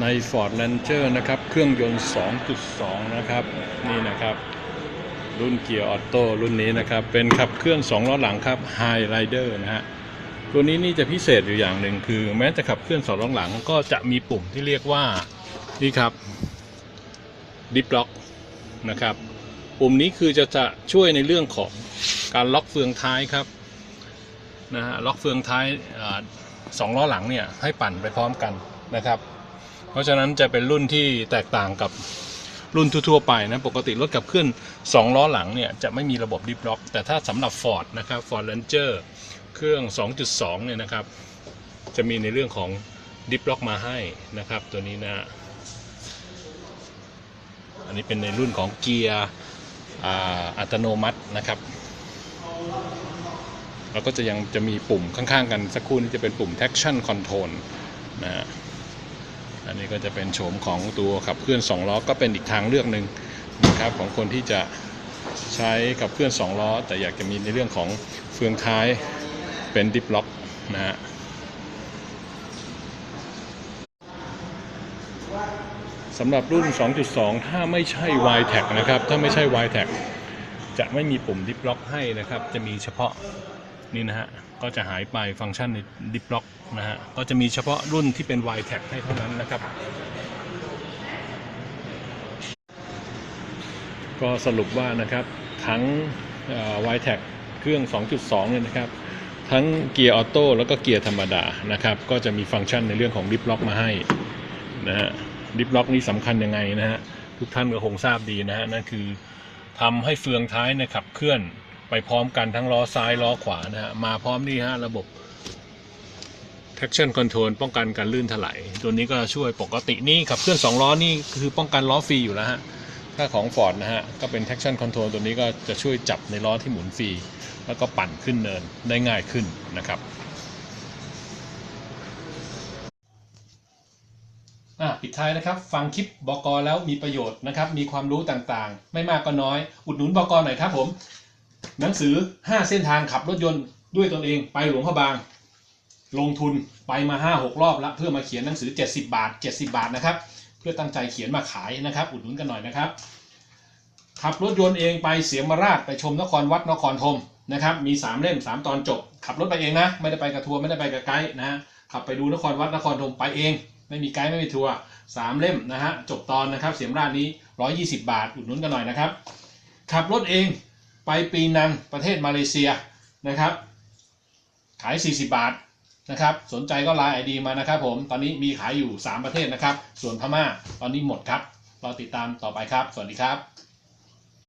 ใน Ford Ranger นะครับ เครื่องยนต์ 2.2 นะครับ นี่นะครับ รุ่นเกียร์ออโต้รุ่นนี้นะครับ เป็นขับเคลื่อน2ล้อหลังครับ High Rider นะฮะ ตัวนี้นี่จะพิเศษอยู่อย่างหนึ่งคือ แม้จะขับเคลื่อน2ล้อหลังก็จะมีปุ่มที่เรียกว่า นี่ครับ Dip Lock นะครับ ปุ่มนี้คือจะจะช่วยในเรื่องของการล็อกเฟืองท้ายครับนะฮะล็อกเฟืองท้ายอสองล้อหลังเนี่ยให้ปั่นไปพร้อมกันนะครับ เพราะฉะนั้นจะเป็นรุ่นที่แตกต่างกับรุ่นทั่วๆไปนะปกติรถขับเคลื่อน2 ล้อหลังเนี่ยจะไม่มีระบบดิฟล็อก แต่ถ้าสำหรับ Ford นะครับ Ford Ranger เครื่อง 2.2 เนี่ยนะครับ จะมีในเรื่องของดิฟล็อกมาให้นะครับ ตัวนี้นะอันนี้เป็นในรุ่นของเกียร์อ,อัตโนมัตินะครับแล้วก็จะยังจะมีปุ่มข้างๆกันสักครู่นี้จะเป็นปุ่ม traction control นะฮะ อันนี้ก็จะเป็นโฉมของตัวขับเคลื่อน2ล้อก็เป็นอีกทางเลือกหนึ่งนะครับของคนที่จะใช้ขับเคลื่อน2ล้อ แต่อยากจะมีในเรื่องของเฟืองท้ายเป็นดิฟล็อกนะฮะสำหรับรุ่น 2.2 ถ้าไม่ใช่ y t e c นะครับ ถ้าไม่ใช่ y t e c จะไม่มีปุ่มดิฟล็อกให้นะครับ จะมีเฉพาะนี่นะฮะ ก็จะหายไปฟังก์ชันในดิฟล็อกนะฮะก็จะมีเฉพาะรุ่นที่เป็น y t e c ให้เท่านั้นนะครับ ก็สรุปว่านะครับทั้งวายแท็กเครื่อง 2.2 เนี่ยนะครับ ทั้งเกียร์ออโต้แล้วก็เกียร์ธรรมดานะครับ ก็จะมีฟังก์ชันในเรื่องของดิฟล็อกมาให้นะฮะดิฟล็อกนี่สำคัญยังไงนะฮะทุกท่านก็คงทราบดีนะฮะนั่นคือทำให้เฟืองท้ายเนยขับเคลื่อน ไปพร้อมกันทั้งล้อซ้ายล้อขวานะฮะมาพร้อมนี่ฮะระบบ traction control ป้องกันการลื่นถลายตัวนี้ก็ช่วยปกตินี่ขับเคลื่อน2ล้อนี่คือป้องกันล้อฟรีอยู่แล้วฮะถ้าของ Ford นะฮะก็เป็น traction control ตัวนี้ก็จะช่วยจับในล้อที่หมุนฟรีแล้วก็ปั่นขึ้นเนินได้ง่ายขึ้นนะครับอะปิดท้ายนะครับ ฟังคลิปบกอแล้วมีประโยชน์นะครับ มีความรู้ต่างๆ ไม่มากก็น้อย อุดหนุนบกอหน่อยครับผม หนังสือ 5 เส้นทางขับรถยนต์ด้วยตนเองไปหลวงพระบาง ลงทุนไปมา 5 6 รอบล้วเพื่อมาเขียนหนังสือ 70 บาท 70 บาทนะครับ เพื่อตั้งใจเขียนมาขายนะครับ อุดหนุนกันหน่อยนะครับ ขับรถยนต์เองไปเสียมราชไปชมนครวัดนครธมนะครับมี 3 เล่ม 3 ตอนจบ ขับรถไปเองนะ ไม่ได้ไปกับทัวร์ไม่ได้ไปกับไกด์นะฮะขับไปดูนครวัดนครธมไปเอง ไม่มีไกด์ไม่มีทัวร์สามเล่มนะฮะจบตอนนะครับเสียมราชนี้ 120 บาท อุดหนุนกันหน่อยนะครับ ขับรถเอง ไปปีนังประเทศมาเลเซียนะครับ ขาย 40 บาทนะครับ สนใจก็ไลน์ไอดีมานะครับผม ตอนนี้มีขายอยู่ 3 ประเทศนะครับ ส่วนพม่าตอนนี้หมดครับรอติดตามต่อไปครับ สวัสดีครับ